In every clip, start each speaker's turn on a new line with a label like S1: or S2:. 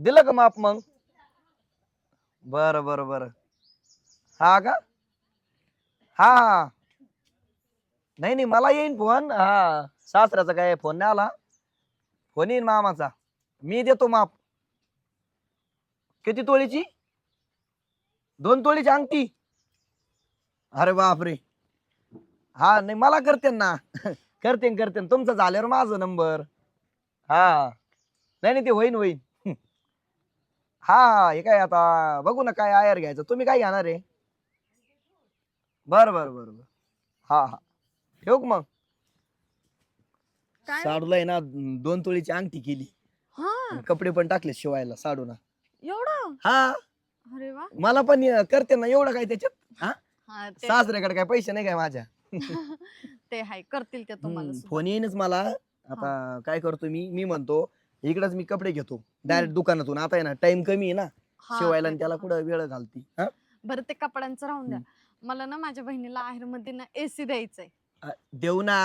S1: दिलं का माप मग? बर बर बर. हा का? हा हा नाही नाही मला येईन फोन. हा सासऱ्याचा काय फोन नाही आला. फोन येईन मामाचा. मी देतो माप. किती तोळीची? दोन तोळीची अंगठी. अरे बापरे. हा नाही मला करते ना. करते करते तुमचं झाल्यावर माझा नंबर हा. नाही नाही ते होईन होईन. हा हे काय आता बघू ना काय आयर घ्यायचं. तुम्ही काय घेणार आहे? बर बर बर बर. हा हा. ठेवू का मग?
S2: काय?
S1: साडूला आहे ना दोन तोळीची अंगठी केली.
S2: हा.
S1: कपडे पण टाकले शिवायला साडूला.
S2: एवढं?
S1: हा.
S2: अरे वा.
S1: मला पण अं, करते ना एवढं काय त्याच्यात?
S2: हा? ते
S1: सासऱ्याकडे काय पैसे नाही काय माझ्या?
S2: ते हाय करतील ते तुम्हाला
S1: हम्म,
S2: सुद्धा.
S1: फोन येईनच मला. आता काय करतो मी? मी म्हणतो इकडेच मी कपडे घेतो. डायरेक्ट दुकानातून. आता आहे ना टाइम कमी आहे ना.
S2: हा,
S1: शिवायला आणि त्याला. कुठं वेळ घालती. हा?
S2: बरं ते कपड्यांचं राहून द्या. मला ना माझ्या बहिणीला आहेरमध्ये ना एसी द्यायचंय.
S1: अ, देऊ ना.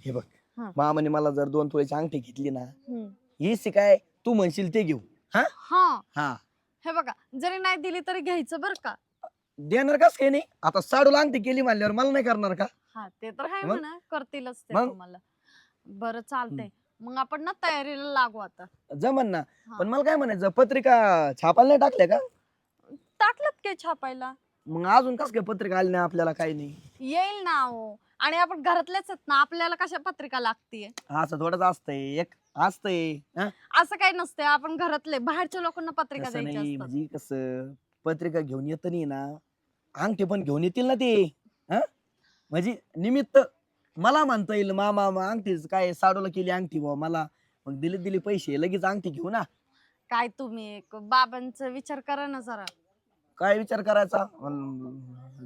S1: हे बघ.
S2: हा.
S1: मामाने मला जर दोन तोळीची अंगठी घेतली ना. ही शिकाय तू म्हणशील ते घेऊ.
S2: हा?
S1: हा.
S2: हे. बघा जरी नाही दिली तरी घ्यायचं बरं का?
S1: देणार कास काही नाही? आता साडूला अंगठी केली म्हणल्यावर मला नाही करणार का?
S2: हा ते तर आहे
S1: मग?
S2: म्हणा करतीलच ते
S1: मग?
S2: तुम्हाला. बरं चालतंय. मग आपण ना तयारीला लागू आता.
S1: जमन ना.
S2: हा.
S1: पण मला काय म्हणायचं पत्रिका छापायला नाही टाकल्या का?
S2: टाकलत काय छापायला?
S1: मग अजून कस काय पत्रिका आली नाही आपल्याला काही नाही?
S2: येईल ना अहो आणि आपण घरातलेच आहेत ना आपल्याला कशा पत्रिका लागतीये?
S1: असं थोडंच असतंय एक असतंय हा?
S2: असं काही नसतंय आपण घरातले बाहेरच्या लोकांना पत्रिका
S1: तसं
S2: द्यायची
S1: नाही
S2: असतात.
S1: म्हणजे कसं पत्रिका घेऊन येत नाही ना अंगठी पण घेऊन येतील ना ते हा? म्हणजे निमित्त मला म्हणता येईल मामा मा अंगठीच काय साडूला केली अंगठी बुवा मला? मग दिले दिले पैसे लगेच अंगठी घेऊ ना
S2: काय तुम्ही बाबांचा विचार करा ना जरा.
S1: काय विचार करायचा?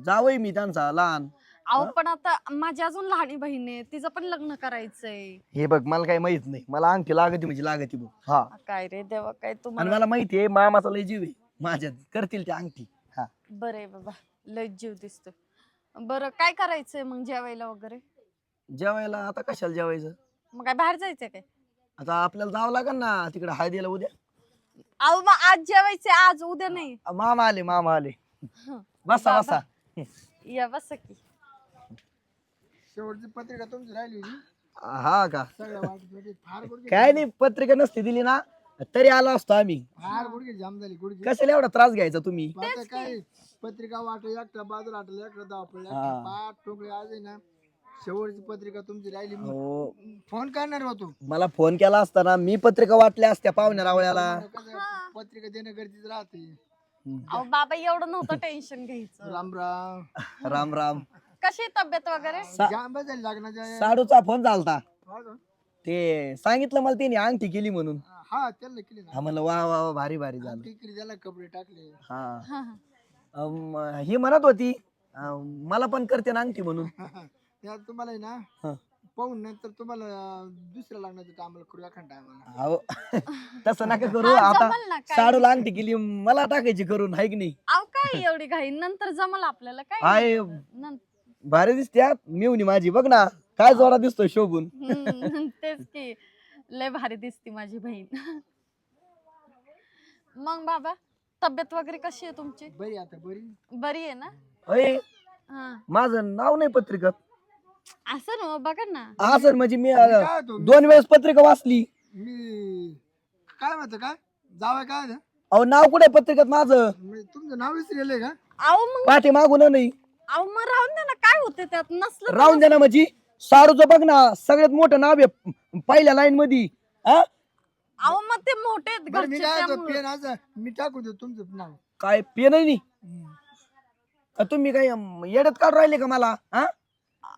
S1: जावय मी त्यांचा लहान.
S2: अहो? पण आता माझी अजून लहानी बहीण आहे तिचं पण लग्न करायचंय.
S1: हे बघ मला काही माहीत नाही. मला अंगठी लागती म्हणजे लागती बघ हा.
S2: काय रे देवा काय
S1: आणि
S2: तुम्हाला
S1: मला माहिती आहे मामाचा लय जीव आहे. माझ्यात करतील ते अंगठी. हा.
S2: बरं बाबा लय जीव दिसतोय. बरं काय करायचंय मग जेवायला वगैरे?
S1: जेवायला आता कशाला जेवायचं?
S2: मग काय बाहेर जायचंय काय?
S1: आता आपल्याला जावं लागेल ना तिकडे हळदीला उद्या.
S2: अहो मग आज जेवायचंय आज उद्या नाही.
S1: अ, मामा आले मामा आले. बसा. बसा.
S2: या बस की.
S3: शेवटची पत्रिका तुमची राहिली होती?
S1: हा का?
S3: सगळ्या वाटत फार गुडघे
S1: काय नाही पत्रिका नसती दिली ना तरी आलो असतो आम्ही.
S3: फार गुडघे जाम झाली गुडघे.
S1: कशाला एवढा त्रास घ्यायचा तुम्ही?
S3: आता काय पत्रिका वाट एकटा बाजूला आटल एकटा
S1: हा.
S3: पाच टोकळे आज आहे ना. शेवटची पत्रिका तुमची राहिली. मी
S1: हो
S3: फोन करणार होतो
S1: मला फोन केला असताना मी पत्रिका वाटल्या असत्या पाहुण्या रावळ्याला.
S3: कसं. पत्रिका देणं गरजेचं राहते.
S2: अहो बाबा एवढं नव्हतं टेन्शन घ्यायचं.
S3: राम राम.
S1: राम राम.
S2: कशी आहे तब्येत वगैरे?
S1: सा-
S3: लग्नाच्या
S1: साडूचा फोन झालता.
S3: हा का?
S1: ते सांगितलं मला त्याने अंगठी केली म्हणून.
S3: हा त्यांना केली
S1: हा
S3: ना
S1: म्हणलं वा वा वा, भारी भारी झालं.
S3: त्याला कपडे टाकले.
S1: हा.
S2: हा, हा.
S1: अम, ही म्हणत होती अम, मला पण करते ना अंगठी म्हणून.
S3: त्या तुम्हाला आहे
S1: हा.
S3: ना पाहून नंतर तुम्हाला अं, दुसऱ्या लग्नाचं टायमाला करू एखाद टायमाला
S1: अहो तसं नका करू.
S2: हा,
S1: आता
S2: जमल ना काय?
S1: साडूला अंगठी केली मला टाकायची करून हाय की नाही?
S2: अहो काय एवढी घाई? नंतर जमल आपल्याला काय?
S1: हाय.
S2: नं-
S1: भारी दिसते मिवनी माझी बघ ना. काय जोरा दिसतोय शोभून.
S2: हम्म, तेच की. लय भारी दिसती माझी बहीण. मग बाबा तब्येत वगैरे कशी आहे तुमची?
S3: बरी आता बरी?
S2: बरी आहे ना?
S1: अय
S2: हा.
S1: माझं नाव नाही पत्रिकात
S2: असं ना बघा ना.
S1: हा सर म्हणजे मी
S3: मी
S1: अं,
S3: काय होतो
S1: दोन वेळेस पत्रिका वाचली.
S3: मी काय म्हणतो काय? जावं काय?
S1: अहो नाव कुठे पत्रिकात माझं?
S3: मी तुमचं नाव विसरेल का?
S2: अहो मग
S1: पाठी मागून नाही.
S2: अहो मग राहून दे ना काय होते त्यात? नसलं तर
S1: राहून द्या ना म्हणजे. सारूचं बघ ना सगळ्यात मोठं नाव आहे पहिल्या लाईन मध्ये हा?
S2: अहो मग ते मोठे आहेत
S3: बरं मी
S2: घरचे
S3: काय होतो
S2: त्यामुळं.
S3: पेन असं मी टाकून देतो तुमचं नाव.
S1: काय पेन तुम्ही काय अं, येड्यात काढून राहिले का मला? हा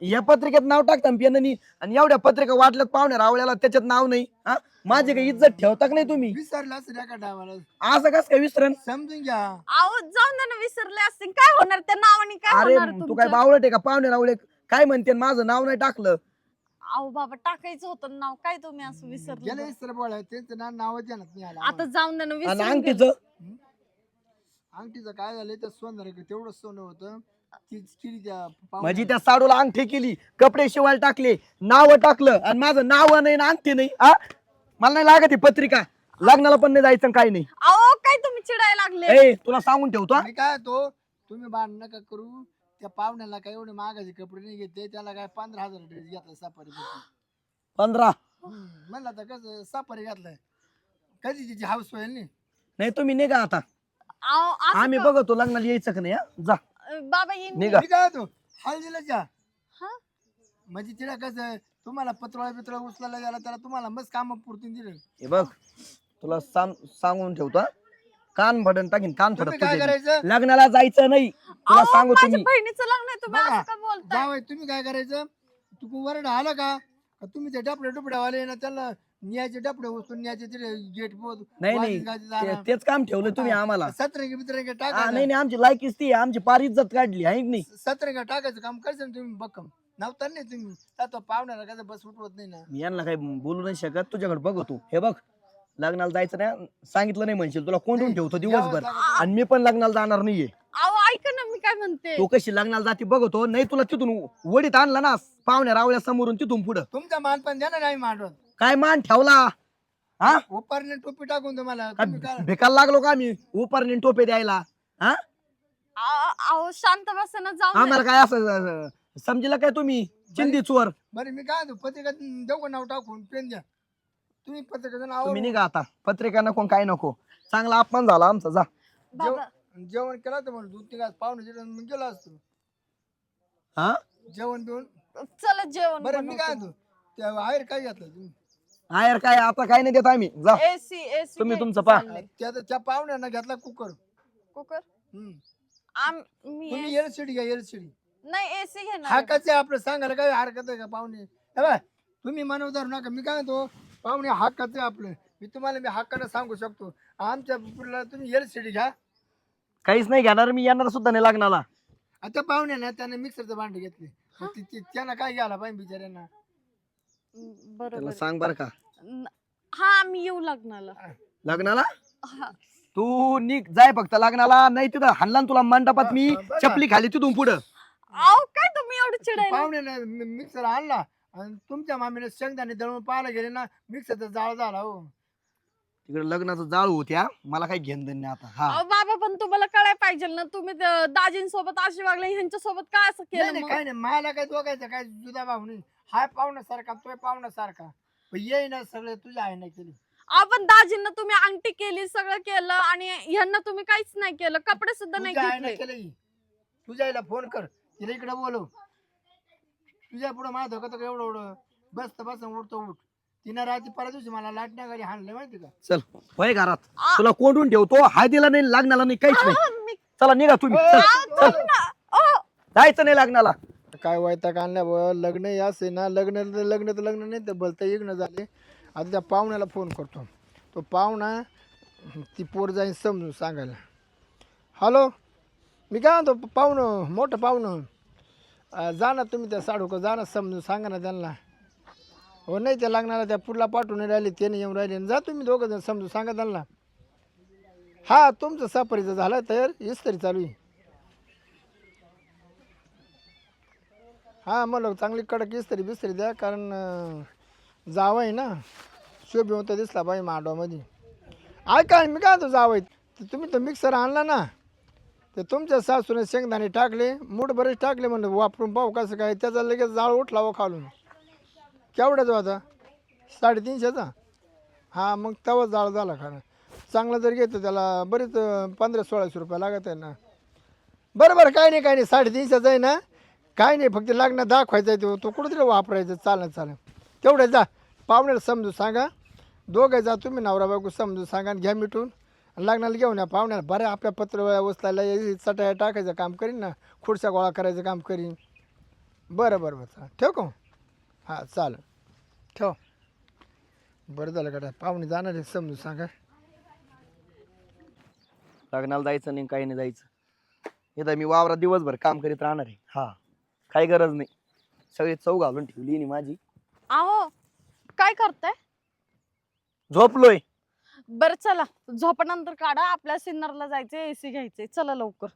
S1: या पत्रिकेत नाव टाकता पेन नाही आणि एवढ्या पत्रिका वाटल्यात पाहुण्या रावल्याला त्याच्यात नाव नाही हा? माझी काही इज्जत ठेवता का नाही तुम्ही?
S3: विसरलं असं एका टायमाला
S1: असं कस काय विसरण?
S3: समजून घ्या.
S2: अहो जाऊन दे ना विसरले असतील. काय होणार त्या नावाने? काय
S1: अरे
S2: होणार
S1: तू काय
S2: तुमच्या?
S1: बावळट आहे का? पाहुणे रावळे काय म्हणते? माझं नाव नाही टाकलं.
S2: अहो बाबा टाकायचं होतं नाव. काय तुम्ही असं
S3: गेलं
S2: विसरलं?
S3: विसर बोला. त्यांचं नाव नावच नाही आलं.
S2: आता जाऊन दे ना
S1: आणि
S2: विसरून गेलं.
S1: अंगठीचं
S3: अंगठीचं काय झालं तर सोनं तेवढं सोनं होतं.
S1: म्हणजे त्या साडूला अंगठी केली कपडे शिवायला टाकले नाव टाकलं आणि माझं नाव नाही आणि अंगठी नाही आ? मला नाही लागत ही पत्रिका. लग्नाला पण नाही जायचं काही नाही.
S2: अहो काय तुम्ही चिडायला लागले?
S1: ए तुला सांगून ठेवतो हा.
S3: मी काय तो तुम्ही भांड नका करू. त्या पाहुण्याला काय एवढे महागाचे कपडे नाही घेते त्याला काय पंधरा हजार ड्रेस घेतला सापारी
S1: पंधरा?
S3: म्हणलं तर कसं सापारी घातलाय. कधी तिची हाऊस होईल नाही
S1: नाही तुम्ही निघा आता. आम्ही
S2: का-
S1: बघतो लग्नाला यायचं का नाही हा? जा.
S2: बाबा येईन मी.
S1: निघा.
S3: मी काय होतो हळदीला जा.
S2: हा?
S3: म्हणजे तिला कसं तुम्हाला पत्रोळा बित्रोळा उचलायला गेला त्याला तुम्हाला मस्त काम पुरतील दिलं
S1: हे बघ तुला सांग सांगून ठेवतो हा. कान भडन टाकीन कान
S3: तुम्ही
S1: फडक
S3: काय. करायचं?
S1: लग्नाला जायचं नाही. तुला
S2: अहो,
S1: सांगू
S2: माझ्या
S1: तुम्ही.
S2: बहिणीचं लग्न आहे तुम्ही
S3: बघा,
S2: असं का बोलताय?
S3: जावय तुम्ही काय करायचं? तू वरड आला का? तुम्ही ते डपडे डुपड्यावाले ना त्याला न्यायचे डपडे उचलून न्यायचे तिथे गेट पोत
S1: नाही नाही. ते- तेच काम ठेवलं तुम्ही आम्हाला.
S3: सतरंगी बितरंगी
S1: हा,
S3: टाकायचं.
S1: नाही नाही आमची लायकीच ती आहे. आमची पार इज्जत काढली आहे की नाही?
S3: सतरंगी टाकायचं काम करशाल ना तुम्ही बक्कम. नव्हता नाही तुम्ही. त्या तो पाहुण्याला कसं बस उठवत नाही ना.
S1: मी यांना काही बोलू नाही शकत. तुझ्याकडे बघतो हे बघ लग्नाला जायचं नाही. सांगितलं नाही म्हणशील. तुला कोंडून ठेवतो दिवसभर. आणि मी पण लग्नाला जाणार नाहीये.
S2: ऐका ना मी काय म्हणते?
S1: तू कशी लग्नाला जाते बघतो नाही तुला तिथून वडीत आणला ना पाहुण्या रावल्या समोरून तिथून पुढं.
S3: तुमचा मान पण द्या ना नाही मांडवत
S1: काय मान ठेवला? हा?
S3: उपारने टोपी टाकून तुम्हाला
S1: काय
S3: तुम्ही काय
S1: भिकायला लागलो का आम्ही? उपारने टोपे द्यायला. हा?
S2: अहो अहो, शांत बसा जाऊ
S1: आम्हाला काय असं अं, समजीला काय तुम्ही? चिंदी चोर.
S3: बरं मी काय पत्रिका देऊ का नाव टाकून? पेन द्या तुम्ही पत्रिकेचं नाव
S1: तुम्ही निघा आता. पत्रिका नको काय नको. चांगला अपमान झाला आमचा जा.
S2: बाबा
S3: जेवण केलं तर म्हणून दूध तिघा पाहुणे जेवण मग गेलो असतो.
S1: हा?
S3: जेवण देऊन
S2: चला जेवण
S3: बरं मी काय म्हणतो त्या बाहेर काय घेतलं तुम्ही?
S1: आयर काय आता काय नाही देत आम्ही. जा.
S2: एसी एसी
S1: तुम्ही तुमचं पहा.
S3: त्या त्या पाहुण्यांना घेतला कुकर.
S2: कुकर?
S3: हम्म.
S2: आम मी
S3: तुम्ही एलसीडी घ्या एलसीडी
S2: नाही एसी घेणार आहे.
S3: हाकाचे आपलं सांगायला काय हरकत आहे का पाहुणे? हे बघ, तुम्ही मनव धरू नका. मी काय म्हणतो पाहुणे हक्काचे आपलं? मी तुम्हाला मी हक्कानं सांगू शकतो. आमच्या पुढला तुम्ही एलसीडी घ्या.
S1: काहीच नाही घेणार मी येणार सुद्धा नाही लग्नाला.
S3: आता पाहुणे ना त्याने मिक्सरचं भांडे घेतले. मग ती- ती- त्यांना काय घ्यायला पाहिजे बिचाऱ्यांना?
S2: बरोबर.
S1: त्याला
S2: आहे.
S1: सांग बर का.
S2: न- हा मी येऊ लग्नाला.
S1: लग्नाला?
S2: हा.
S1: तू निघ जाय फक्त लग्नाला नाही तिथं हाणला ना तुला मंडपात मी. चपली खाली तिथून पुढं.
S2: अहो काय तुम्ही एवढं चिडायला?
S3: पाहुण्याने मिक्सर आणला आणि तुमच्या मामीने शेंगदाणे दळून पाहायला गेले ना मिक्सरचा जाळ झाला हो.
S1: तिकडे लग्नाचं जाळ होत्या. मला काही घेणं देणं नाही आता. हा.
S2: अहो बाबा पण तुम्हाला कळायला पाहिजे ना तुम्ही दाजींसोबत अशी वागले ह्यांच्या सोबत काय असं
S3: नाही
S2: केलं
S3: नाही
S2: मग?
S3: काय नाही. मला काय दोघायचं काय जुदा भाऊ नाही हाय पाहुण्यासारखा तोय पाहुण्यासारखा. पण ये ना सगळे तुझ्या आहे ना केली
S2: आपण दाजींना तुम्ही अंगठी केली सगळं केलं आणि ह्यांना तुम्ही काहीच नाही केलं कपडे सुद्धा नाही
S3: तुझ्या आहे ना
S2: घेतले.
S3: केलं ही. तुझ्या आईला फोन कर तिला इकडे बोलव. तुझ्या पुढे माझं धोका तर एवढं एवढं? बसत बस उठतो उठ. तिनं रात्री परत दिवशी मला लाटण्या घरी हाणलं माहिती का?
S1: चल वय घरात. तुला कोंडून ठेवतो हळदीला नाही लग्नाला नाही काहीच नाही.
S2: मी-
S1: चला निघा तुम्ही.
S3: ओ,
S1: चल जायचं नाही लग्नाला.
S3: काय वैताग आणल्या बुवा, लग्न हे असे ना लग्न लग्न तर लग्न नाही तर भलतं इग्न झाले. आता त्या पाहुण्याला फोन करतो. तो पाहुणा ती पोर जाईन समजून सांगायला. हॅलो मी काय म्हणतो पाहुणं मोठं पाहुणं. अं, जा ना तुम्ही त्या साडूक जा ना समजून सांगा ना त्यांना. हो नाही त्या लग्नाला त्या पुढला पाठवून राहिले त्याने येऊन राहिले. जा तुम्ही दोघं जण समजून सांगा त्यांना. हा तुमचं सापरीचं झालं तयार तरी चालू आहे. हा मला चांगली कडक इस्त्री बिस्त्री द्या कारण जावं आहे ना. शोभी होता दिसला बाई माडवामध्ये. ऐका मी काय तो जावं आहे? तुम्ही तो मिक्सर आणला ना. ते तुमच्या सासूने शेंगदाणे टाकले मूठ बरेच टाकले म्हणलं वापरून पाहू कसं काय त्याचा लगेच जाळ उठला व खालून. केवढ्याचा होता? साडेतीनशेचा? हा मग तेव्हा जाळ झाला खाणं चांगला जर घेतो त्याला बरेच पंधरा सोळाशे रुपये लागत आहे ना. बरं बरं काय नाही काय नाही. साडेतीनशेचा आहे ना. काय नाही फक्त लग्न दाखवायचं आहे तो. तो कुठंतरी वापरायचं. चालेल चालेल. तेवढं जा. पाहुण्याला समजू सांगा. दोघं जा तुम्ही नवरा बायको समजून सांगा आणि घ्या मिटून. लग्नाला घेऊन या. पाहुण्याला बरं आपल्या पत्र उचलायला चटया चटाया टाकायचं काम करीन ना. खुर्च्या गोळा करायचं काम करीन. बरं बरं बरं. चालेल. ठेव का हां चालेल ठेव. बरं झालं का पाहुणे जाणार आहे समजून सांगा.
S1: लग्नाला जायचं नाही काही नाही जायचं. इथं मी वावरात दिवसभर काम करीत राहणार आहे. हा. काही गरज नाही. सगळी चव घालून ठेवली आहे माझी.
S2: अहो काय करताय?
S1: झोपलोय.
S2: बरं चला. झोपण्यानंतर काढा. आपल्या सिन्नरला जायचंय एसी घ्यायचंय. चला लवकर.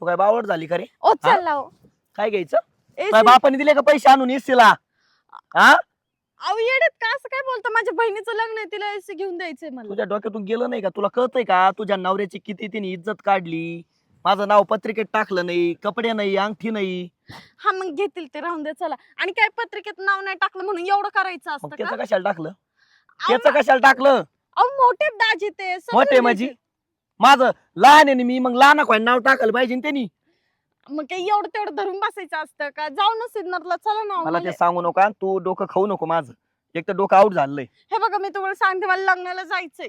S1: तू काय बावड झाली का रे?
S2: ओ चला हो.
S1: काय घ्यायचं? काय
S2: एसी
S1: बापाने दिले का पैसे आणून इस्तीला हा
S2: अहो येडेत का असं काय बोलता? माझ्या बहिणीचं लग्न आहे तिला घेऊन द्यायचंय मला.
S1: तुझ्या डोक्यातून गेलं नाही का? तुला कळतंय का? तुझ्या नवऱ्याची किती तिने इज्जत काढली? माझं नाव पत्रिकेत टाकलं नाही कपडे नाही अंगठी नाही.
S2: हा मग घेतील ते राहून दे चला. आणि काय पत्रिकेत नाव नाही टाकलं म्हणून एवढं करायचं
S1: मग
S2: असतं का?
S1: त्याचं कशाला टाकलं?
S2: अहो,
S1: त्याचं कशाला टाकलं?
S2: अहो मोठे दाजी ते समजून
S1: मोठे म्हणजे?
S2: घ्यायचे.
S1: माझं लहान आहे ना मी मग लहान नाव टाकायला पाहिजे ना त्यांनी.
S2: मग काही एवढं तेवढं धरून बसायचं असतं का? जाऊ ना सिग्नरला चला ना
S1: मला
S2: मला-
S1: ते सांगू नका तू डोकं खाऊ नको माझं. एक तर डोकं आउट झालंय.
S2: हे बघा मी तुम्हाला सांगते मला लग्नाला जायचंय.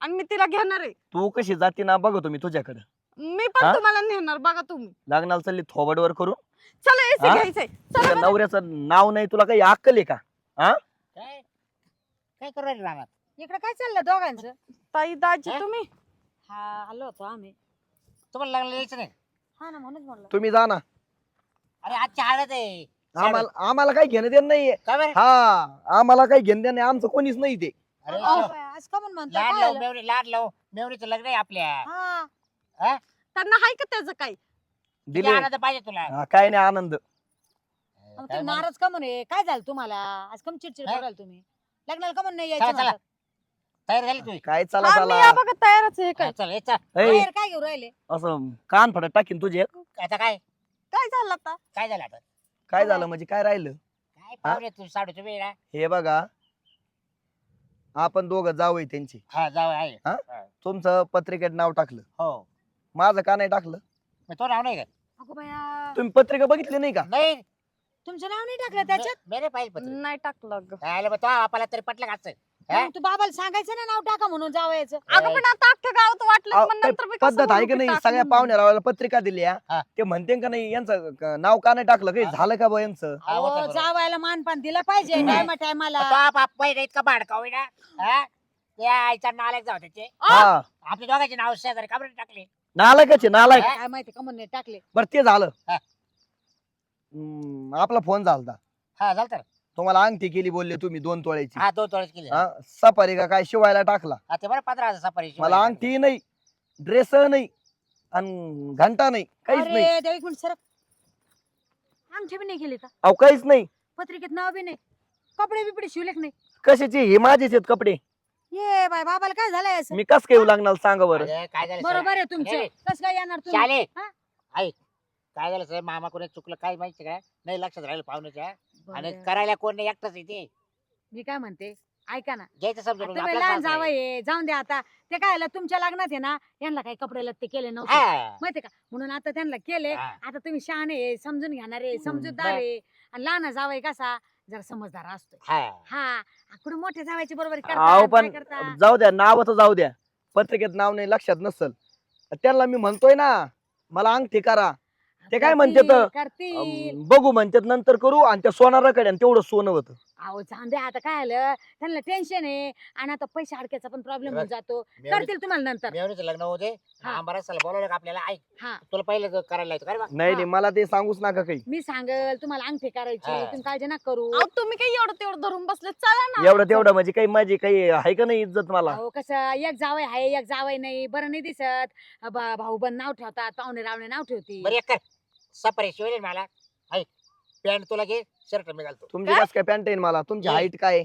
S2: आणि मी तिला घेणार आहे.
S1: तू कशी जाती ना बघतो मी तुझ्याकडे.
S2: मी पण
S1: हा?
S2: तुम्हाला नेणार बघा तुम्ही.
S1: लग्नाला चालली थोबडवर करून.
S2: चला एसी
S1: हा?
S2: घ्यायचंय. चला
S1: तुझ्या
S2: बरं.
S1: नवऱ्याचं नाव नाही तुला काही अक्कल आहे का?
S4: काय? काय करू राहिले रानात?
S5: इकडे काय चाललं दोघांचं?
S2: ताई दाजी
S4: हा?
S2: तुम्ही?
S5: हा आलो होतो आम्ही.
S4: तुम्हाला लागलं यायचं नाही?
S5: हा ना म्हणूनच म्हणलं.
S1: तुम्ही जा ना.
S4: अरे आजची हळद आहे.
S1: आम्हाला आम्हाला काही घेणं देणं नाहीये.
S4: बरं?
S1: हा आम्हाला काही घेणं देणं नाही. आमचं कोणीच नाही ते.
S4: अरे
S5: अहो,
S4: शो,
S5: बाई, आज का म्हणून म्हणतो?
S4: लाड
S5: काय
S4: लावू
S5: झालं?
S4: मेवणी लाड लावू. लग्न आहे आपल्या.
S5: हा.
S2: त्यांना हाय का त्याचं काही?
S4: किती
S1: दिले
S4: आनंद पाहिजे तुला.
S1: हा, काय नाही आनंद.
S5: मग
S4: काय?
S5: नाराज का म्हणे? काय झालं तुम्हाला? आज कम चिडचिड
S4: हा?
S5: कराल तुम्ही. लग्नाला का म्हणून नाही
S4: चला,
S5: यायचं
S4: चला. तयार झाली तुम्ही?
S1: काय चला
S2: हा, मी
S1: चला
S2: या बघा तयारच आहे काय.
S4: हा, चल ये चल.
S1: ऐ,
S5: बाहेर काय घेऊ राहिले?
S1: असं कान फडत टाकीन तुझे.
S4: आता काय?
S2: काय झालं आता?
S4: काय झालं आता?
S1: काय झालं म्हणजे काय राहिलं?
S4: काय पाहुणे तू साडू तुम्ही ना?
S1: हे बघा. आपण दोघं जावं त्यांची.
S4: हा जाऊ आहे.
S1: हा?
S4: हा.
S1: तुमचं पत्रिकेत नाव टाकलं.
S4: हो.
S1: माझं का नाही टाकलं?
S4: मग तो नाव नाही का?
S5: अगो बाया.
S1: तुम्ही पत्रिका बघितली नाही का?
S4: नाही.
S5: तुमचं नाव नाही टाकलं त्याच्यात?
S4: मेरे पाहिजे पत्र
S2: नाही टाकलं ग
S4: आलं मग तो आपल्याला तरी पटलं का असं? हा?
S5: मग तू बाबाला सांगायचं ना नाव टाका म्हणून जावायचं
S2: अगं पण आता अख्ख्या गावात वाटलं
S1: अहो,
S2: पण
S1: काही
S2: नंतर मी कसं
S1: पद्धत आहे का नाही सगळ्या
S2: म्हणून?
S1: पाहुण्याला पत्रिका दिली हा? ते म्हणते का नाही यांचं क- नाव का नाही टाकलं काही. झालं का बा यांचं
S4: होतं
S5: अहो,
S4: बरोबर.
S5: जावायला मानपान दिला पाहिजे. टायमा टायमाला
S4: तो आप आप पहिले इतका भाडका होईना हा त्या आईचा नालायक जाऊ त्याचे
S1: हा
S4: आपल्या दोघांचे नाव शेजारी का बरं टाकले
S1: नालायकच आहे नालायक?
S5: काय माहिती का म्हणून नाही टाकले
S1: बरं ते झालं
S4: हा.
S1: हम्म, आपला फोन झालता
S4: हा झालं तर
S1: तुम्हाला अंगठी केली बोलले तुम्ही दोन तोळ्याची.
S4: हा दोन तोळेच केले.
S1: हा सफारी का काय शिवायला टाकला?
S4: हा ते बरं पंधरा हजार सफारी
S1: मला अंगठी नाही ड्रेस नाही आणि घंटा नाही काहीच नाही.
S5: अरे देव एक मिनिट सरक. अंगठी बी नाही केली का?
S1: अहो काहीच नाही.
S5: पत्रिकेत नाव बी नाही. कपडे बिपडे शिवले का नाही.
S1: कशाचे? हे माझेच आहेत कपडे.
S5: ये बाय बाबाला काय झालंय असं?
S1: मी कस काय येऊ लागणार सांगा बरं?
S4: अरे, काय झालं
S5: बरोबर आहे तुमचे.
S4: नाही.
S5: कस काय येणार तुम्ही?
S4: शाले!
S5: हा?
S4: ऐक काय झालं साहेब? मामा कोणी चुकलं काय माहिती काय नाही लक्षात राहिलं पाहुण्याच्या. आणि
S5: बरं.
S4: करायला कोण नाही एकटाच येते
S5: मी काय म्हणते? ऐका ना.
S4: घ्यायचं समजून
S5: आता लहान जावं. आहे जाऊन द्या आता. ते काय झालं, तुमच्या लग्नात आहे ना यांना काही कपडे लत्ते केले नव्हते.
S4: हा.
S5: माहितीये का? म्हणून आता त्यांना केले.
S4: हा.
S5: आता तुम्ही शहाणे आहे, समजून घेणारे समजूतदार आहे. आणि लहान जावाय कसा? जरा समजदार असतो
S4: हा.
S5: हा. कुठे मोठे जावायची बरोबर
S1: अहो
S5: करतात,
S1: पण
S5: काय करतात?
S1: जाऊ द्या नावाचं जाऊ द्या. पत्रिकेत नाव नाही लक्षात नसल. त्यांना मी म्हणतोय ना मला अंगठी करा. ते काय म्हणतात?
S5: करतील, करतील.
S1: अं, बघू म्हणतात नंतर करू आणि त्या सोनाराकडे आणि तेवढं सोनं होतं.
S5: अहो द्या आता काय आलं? त्यांना टेन्शन आहे. आणि आता पैसे अडक्याचा पण प्रॉब्लेम होऊन जातो. करतील तुम्हाला नंतर.
S4: मेवणीचं लग्न होते
S5: हा.
S4: बोलवलं का आपल्याला? ऐक
S5: हा.
S4: तुला पहिलं जो करायला काय
S1: नाही नाही मला ते सांगूच नका काही.
S5: मी सांगल तुम्हाला अंगठी करायची
S4: हा.
S5: तुम्ही काळजी नका करू.
S2: अहो, तुम्ही काही एवढं तेवढं धरून बसले चला ना.
S1: एवढं तेवढं म्हणजे काही माझी काही आहे का नाही इज्जत मला?
S5: अहो कसं एक जावई आहे एक जावई नाही. बरं नाही दिसत. बा- भाऊ बन नाव ठेवतात पाहुणे रावणे नाव ठेवती
S4: बरं एक कर. सफारी शिवले मला. ऐक पॅन्ट तुला घे शर्ट मी घालतो.
S1: तुमची
S2: काय?
S1: कस काय पॅन्ट येईल मला? तुमची. हाईट काय आहे?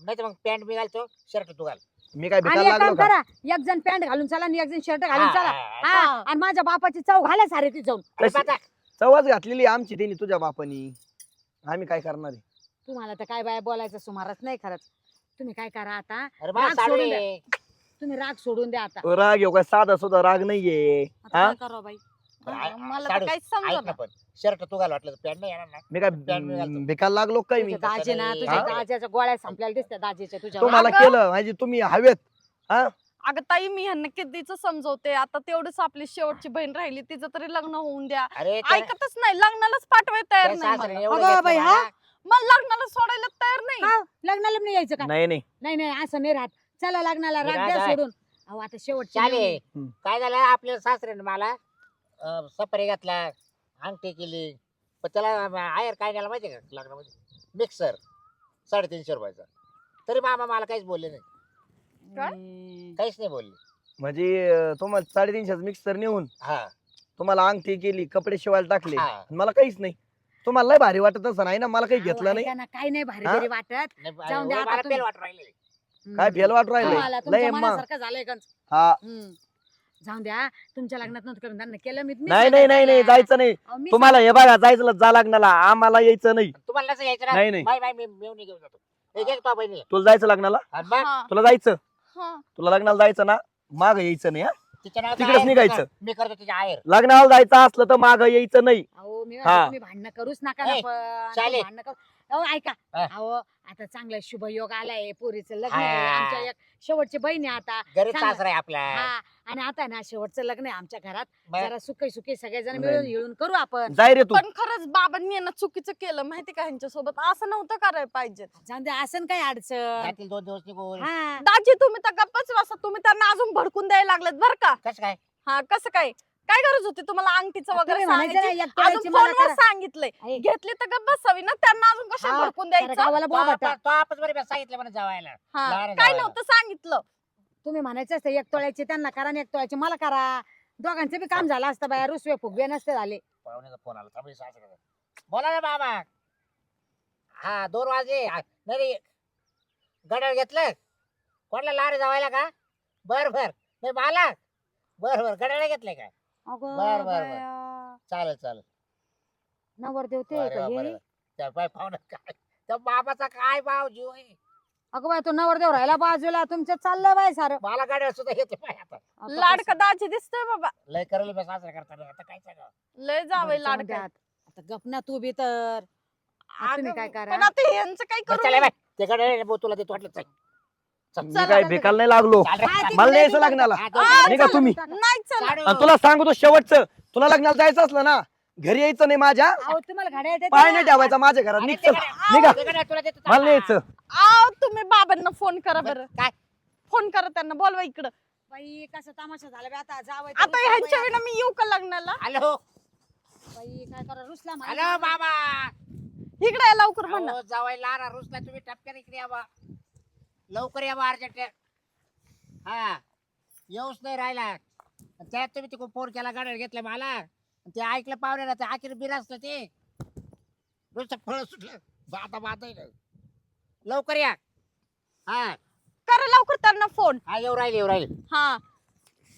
S4: नाही तर मग पॅन्ट मी घालतो शर्ट तू घाल.
S1: मी काय
S5: आणि
S1: भिकायला
S5: एक
S1: लागलो
S5: काम
S1: का?
S5: करा एक जण पॅन्ट घालून चला आणि एक जण शर्ट घालून
S4: हा,
S5: चला.
S4: हा.
S5: आणि माझ्या बापाची चव घाला सारे ती जाऊन.
S4: अरे
S1: चवच घातलेली आमची त्यांनी तुझ्या बापानी. आम्ही काय करणार आहे?
S5: तुम्हाला तर काय बाय बोलायचं सुमारच नाही खरंच. तुम्ही काय करा आता
S4: अरे
S5: राग
S4: साडू
S5: सोडून
S4: आहे.
S5: तुम्ही राग सोडून द्या आता.
S1: राग येऊ काय साधा सुद्धा राग नाहीये.
S5: आता
S1: हा?
S5: काय करावं बाई?
S2: हा, मला
S4: साडू,
S2: तर काहीच
S4: ऐक ना पण शर्ट तू घाल वाटलं पॅन्ट नाही येणार ना
S1: मी काय
S4: मी घालतो.
S1: भिकायला लागलो काय मी
S5: तुझ्या दाजी ना तुझ्या
S4: नाही.
S5: दाजीच्या गोळ्या संपल्याला दिसत्या दाजीच्या तुझ्या
S1: तुम्हाला
S2: अगं.
S1: केलं म्हणजे तुम्ही हवेत
S2: अगं ताई मी ह्यांना कितीच समजवते आता तेवढीच आपली शेवटची बहीण राहिली तिचं तरी लग्न होऊन द्या
S4: अरे त्या-
S2: ऐकतच नाही लग्नालाच पाठवाय तयार
S4: त्या
S2: नाही
S4: सासऱ्याने
S2: मला.
S4: एवढं
S5: अगं
S4: घेतलं
S5: बाई,
S4: मला.
S2: मग लग्नाला सोडायला तयार नाही
S5: हा, लग्नाला नाही यायचं का
S1: नाही नाही
S5: नाही नाही असं नाही राहत चला लग्नाला
S4: मी
S5: राग द्या
S4: राग आहे.
S5: सोडून अहो आता शेवटची
S4: चाले
S5: वेळ.
S1: हम्म.
S4: काय झालं आपल्या सासऱ्याने मला अं, सफारी घातला अंगठी केली. पण त्याला आयर काय द्यायला माहिती का लग्नामध्ये? मिक्सर साडेतीनशे रुपयाचा. तरी मामा मला काहीच बोलले नाही.
S2: काय?
S5: हम्म.
S4: काहीच नाही बोलले.
S1: म्हणजे अं, तुम्हाला साडेतीनशे मिक्सर नेऊन
S4: हा.
S1: तुम्हाला अंगठी केली कपडे शिवायला टाकले
S4: हा.
S1: आणि मला काहीच नाही. तुम्हाला लय भारी वाटत असं नाही ना? मला काही घेतलं नाही?
S5: ऐका ना, काही नाही भारी
S1: हा?
S5: तरी वाटत.
S4: नाही,
S5: जाऊन द्या
S4: मला
S5: आता
S4: पेल
S5: तुम्ही.
S4: वाटू राहिले
S1: काय फेल वाट राहिले
S5: तुम्हाला
S1: लय
S5: तुमच्या
S1: मग
S5: मनासारखं झालंय गंज.
S1: हा.
S5: हम्म. जाऊन द्या तुमच्या लग्नात नव्हतं करून त्यांना केलं मी
S1: नाही नाही नाही नाही. जायचं नाही.
S5: अहो, मी
S1: तुम्हाला हे बघा जायचं जा लग्नाला. आम्हाला यायचं नाही.
S4: तुम्हाला यायचं ना
S1: नाही नाही.
S4: बाय बाय मी मेवणी घेऊन जातो. एक एक तो बहिणी
S1: तुला जायचं लग्नाला?
S4: आणि मग?
S2: हा,
S1: तुला जायचं?
S2: हा.
S1: तुला लग्नाला जायचं ना? माग यायचं नाही हा?
S4: तिच्या नावाचं
S1: तिकडेच
S4: आहेर
S1: निघायचं.
S4: मी करतो तिच्या आहेर.
S1: लग्नाला जायचं असलं तर माग यायचं नाही.
S5: अहो मी
S1: हा.
S5: तुम्ही भांडणं करूच नका ना
S4: ए,
S5: पण
S4: शाले.
S5: तुम्ही भांडणं करू अहो ऐका.
S4: हा.
S5: अहो आता चांगला शुभ योग आलाय पोरीचं लग्न आहे.
S4: हा.
S5: आमच्या एक शेवटची बहीण आहे आता.
S4: गरीब
S5: सांगा.
S4: सासरा आहे आपला.
S5: हा. आणि आता ना शेवटचं लग्न आहे आमच्या घरात.
S4: मग
S5: जरा सुखी सुखी सगळेजण. मिळून मिळून करू आपण.
S1: जाय रे तू.
S2: पण खरंच बाबांनी यांना चुकीचं केलं. माहिती का ह्यांच्या सोबत असं नव्हतं करायला पाहिजे.
S5: जाऊन असं काय अडचण?
S4: त्यातील दोन दिवस निघून.
S5: हा.
S2: दाजी तुम्ही तर गप्पच वासा तुम्ही त्यांना अजून भडकून द्यायला लागलेत बरं का?
S4: कसं काय?
S2: हा कसं काय? काय गरज होती तुम्हाला अंगठीचं वगैरे
S5: तुम्ही म्हणायचं ना, तोळ्याची मला
S2: फोनवर
S5: करा.
S2: सांगितलंय. घेतली तर गप्प बसावी ना त्यांना अजून कशा
S5: हा,
S2: भडकून
S5: साऱ्या
S2: द्यायचं?
S5: गावाला.
S4: तो आपच बरे सांगितलं म्हणा जावायला.
S2: हा,
S4: लहान
S2: काय
S4: जावायला.
S2: नव्हतं सांगितलं.
S5: तुम्ही म्हणायचं असतं एक तोळ्याचे त्यांना करा आणि एक तोळ्याचे मला करा. दोघांचं बी काम झालं असतं बाया रुसवे फुगवे नसते झाले.
S4: पाहुण्याचा फोन आला थांबी सासरा बोला ना बाबा. हा दोन वाजले हा, नाही. गडळ घेतलं. कोणाला लारे जावायला का? बर बर. नाही मला बर बर. गडळ घेतलंय का?
S5: अगं
S4: बर, बर, बर.
S5: बाया,
S4: चालेल चालेल.
S5: नवरदेव ते
S4: अरे
S5: का
S4: वा,
S5: हे?
S4: बरं. त्या बाय पाहुणं काय? त्या बाबाचा काय भाव जीव आहे?
S5: अगं बाय तो नवरदेव राहिला बाजूला तुमचं चाललंय बाय सारं.
S4: मला गाड्या सुद्धा येते पाय आता.
S5: आता
S2: लाडका दाजी दिसतोय बाबा.
S4: लय करेल मी सासरा करताना. आता काय सांगा
S2: लय
S5: कसं-
S2: जावय
S5: बरं, जाऊ
S2: लाडका.
S5: द्या. आता गप ना तू बी तर. आता तुम्ही काय करा?
S2: पण आता यांचं काय
S4: बरं,
S2: करू?
S4: चला बाय ते गडळ भाऊ तुला देतो वाटलं चल
S1: मी काय भिकायला नाही लागलो. मला
S5: गुलाबी
S1: यायचं. लग्नाला.
S4: हा,
S1: तुम्ही.
S2: नाही चला.
S4: साडू.
S1: आणि तुला सांगतो शेवटचं तुला लग्नाला जायचं असलं ना घरी यायचं नाही माझ्या.
S5: अहो, तुम्हाला घड्याळ येते
S1: पाय? नाही ठेवायचा माझ्या घरात
S4: अरे
S1: निघ
S4: ते
S1: चल.
S4: गड्या-
S1: निघा.
S4: ते गड्या तुला देतो
S1: मला नाही. यायचं
S2: तुम्ही बाबांना फोन करा बरं.
S4: काय?
S2: फोन करा त्यांना बोलवा इकडं.
S5: बाई कसा तमाशा झाला बे आता? जावं
S2: आता ह्यांच्या वेळेला मी येऊ का लग्नाला?
S4: हॅलो.
S5: बाई काय करा रुसला
S4: हॅलो बाबा.
S2: इकडे या लवकर म्हणा
S4: अहो, जावाई लारा रुसला तुम्ही टपक्यान इकडे यावा. लवकर यावा अर्जंट. हा येऊच नाही राहिला. त्यात तुम्ही तिकडून फोन केला गाड्या घेतला मला. ते ऐकलं पाहुण्याला ते आखिर बिरासलं ते. नुसतं फळ सुटलं. बाता बाता लवकर या. हा.
S2: करा लवकर त्यांना फोन.
S4: हा येऊ राहिले येऊ राहिले.
S2: हा.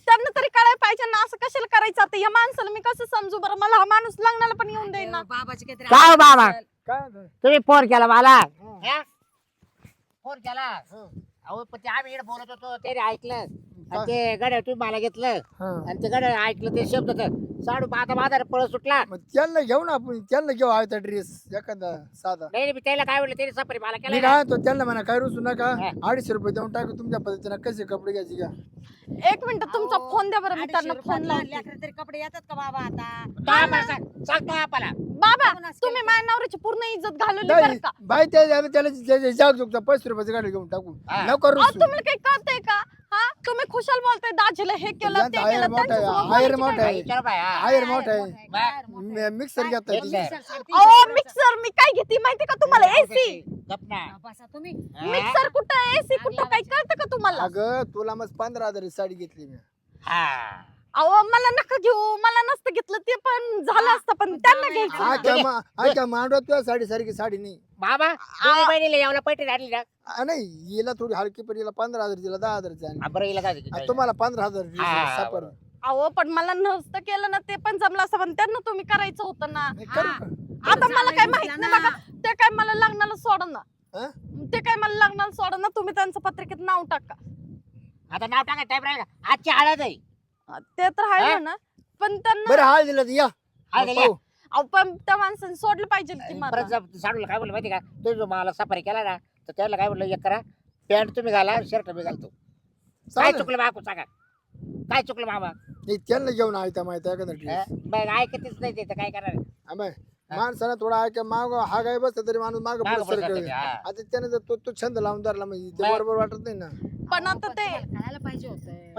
S2: त्यांना तरी कळायला पाहिजे ना असं कशाला करायचं आता? या माणसाला मी कसं समजू बरं? मला हा माणूस लग्नाला पण येऊन देईन. ना
S5: बाबाची काहीतरी
S4: काय
S5: आवाज
S4: बाबा?
S5: असेल.
S3: काय म्हणतो?
S4: तुम्ही फोन केला मला.
S3: हं.
S4: फोन केला. अहो पण ते आम्ही इकडे बोलत होतो ते ऐकलं. आणि ते गड्या तुम्ही मला घेतलं.
S3: हं.
S4: आणि ते गड्या ऐकलं ते शब्द तर साडू बाता बाजार पळत सुटला.
S3: मग त्यांना घेऊ ना आपण त्यांना घेऊ आहे ड्रेस एखादा साधा.
S4: नाही मी त्याला काय म्हणलं त्याने सफरी मला
S3: मी
S4: केलं
S3: काय तो त्यांना म्हणा काय रुसू नका.
S4: हा.
S3: अडीचशे रुपये देऊन टाकू तुमच्या पद्धतीने कसे कपडे घ्यायचे घ्या.
S2: एक मिनिट तुमचा
S5: अहो,
S2: फोन द्या बरं मी त्यांना फोन लावते.
S5: लेकरं तरी कपडे येतात का बाबा आता?
S4: सांगतो आपला
S2: बाबा तुम्ही. माझ्या नवऱ्याची पूर्ण इज्जत घालवली बरं
S3: नाही
S2: का?
S3: बाई त्या त्याला जाग चुकता पैसे रुपयाची गाडी घेऊन टाकू.
S4: हा.
S3: लवकर
S2: अहो,
S3: रुसू.
S2: तुम्हाला काही कळतंय का? हा तुम्ही खुशाल बोलताय दाजीला हे केलं ते केलं
S3: मोठा आहे,
S2: त्यांच्यासमोर
S3: आयर
S2: बोलायची
S3: मोठा
S2: काय?
S3: आहे.
S4: विचार बाय. हा.
S3: आयर मोठा आहे.
S5: आहे.
S3: मिक्सर घेता
S5: काय?
S2: अहो. मिक्सर मी काय घेते माहिती का तुम्हाला एसी.
S5: बसा तुम्ही?
S2: मिक्सर कुठं एसी कुठं काही कळतं का तुम्हाला
S3: अगं तुला मग पंधरा हजाराची साडी घेतली मी
S4: हा.
S2: अहो मला नका घेऊ मला नसतं घेतलं ते पण झालं असतं पण त्यांना घ्यायचं
S3: हा
S2: ना.
S3: क्या मा- हा क्या तुझ्या साडी सारखी साडी नाही
S4: बाबा दोन्ही बहिणीला यावला पैठे आणली ना
S3: आ, नाही हिला थोडी हलकी पण हिला पंधरा हजार तिला दहा हजारची आणि
S4: हा, बरं हिला जाऊ दे.
S3: आणि तुम्हाला पंधरा हजार
S4: हा, बरोबर.
S2: अहो पण मला नसतं केलं ना ते पण जमलं असतं पण त्यांना तुम्ही करायचं होतं ना
S3: नाही, करू का?
S2: आता मला काय माहीत नाही
S5: ना.
S2: बघा ते काय मला लग्नाला सोड ना
S3: हा?
S2: ते काय मला लग्नाला सोड ना तुम्ही त्यांचं पत्रिकेत नाव टाका
S4: आता नाव टाका टाईप राहील का आजची हळद आहे
S2: ते तर आहे
S4: हा?
S2: ना पण त्यांना
S3: बरं हाल दिला तर या
S4: हळद
S3: मग
S4: आहे, या.
S3: पाहू.
S2: अहो पण त्या माणसाने सोडलं पाहिजे की मला
S4: परत जर साडूला काय म्हणलं माहिती का तुम्ही जो मला सफारी केला ना तर त्याला काय म्हणलं एक करा पॅन्ट तुम्ही घाला शर्ट मी घालतो काय
S3: चालेल.
S4: चुकलं बाकू सांगा काय चुकलं मामा
S3: नाही त्यांना घेऊन आहे माहिती एखादा
S4: हा?
S3: ड्रेस
S4: मग ऐकतच नाही ते तर काय करणार?
S3: आम्ही माणसानं थोडा ऐका माग हा गाय बसला तरी माणूस माग
S4: मागं
S3: पुढे
S4: हा.
S3: आता त्याने जर तो तो छंद लावून धरला म्हणजे ते. बरोबर वाटत नाही ना.
S2: पण आता ते
S5: होतं.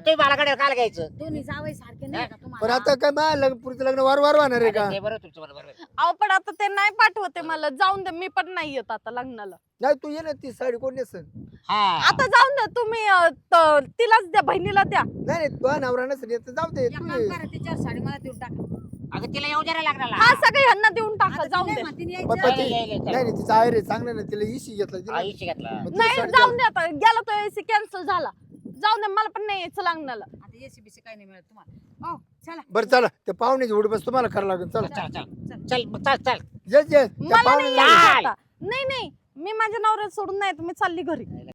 S4: तुम्ही काल घ्यायचं?
S5: दोन्ही जावई सारखे नाही का
S3: पण
S5: तुम्हाला
S3: आता काय मा लग्न पुढचं लग्न वार वार होणार आहे का?
S4: ते बरोबर तुमचं बरोबर आहे.
S2: अहो पण आता ते नाही पाठवते मला. जाऊन दे मी पण नाही येत आता लग्नाला.
S3: नाही तू ये ना ती साडी कोण नेसन?
S4: हा.
S2: आता जाऊन द्या तुम्ही अं, त- तिलाच द्या बहिणीला द्या.
S3: नाही नाही तुझा नवरा नसेल येत तर जाऊ दे
S5: एक
S3: तू
S5: काम
S3: ये.
S5: करा, तिच्यावर साडी मला देऊन टाका.
S4: अगं तिला येऊ लागणार
S2: हा सगळे ह्यांना देऊन टाका जाऊन
S5: नाही
S2: दे
S3: पण. ते- नाही नाही तिचं आहे रे चांगलं नाही तिला इशी घेतला तिला.
S4: आईशी घेतला.
S3: मग तिला
S2: नाही
S3: साडी
S2: जाऊन दे आता गेला तो एसी कॅन्सल झाला. जाऊन दे मला पण नाही यायचं लग्नाला.
S5: आता एसी बीसी काही नाही मिळत तुम्हाला. हो चला.
S3: बरं चला ते पाहुण्याची उडबस तुम्हाला करावं लागेल चला.
S4: चल चल चल चल चल
S3: येस येस
S2: मला नाही यायचं. आता. नाही नाही मी माझ्या नवऱ्याला सोडून नाही तर मी चालली घरी.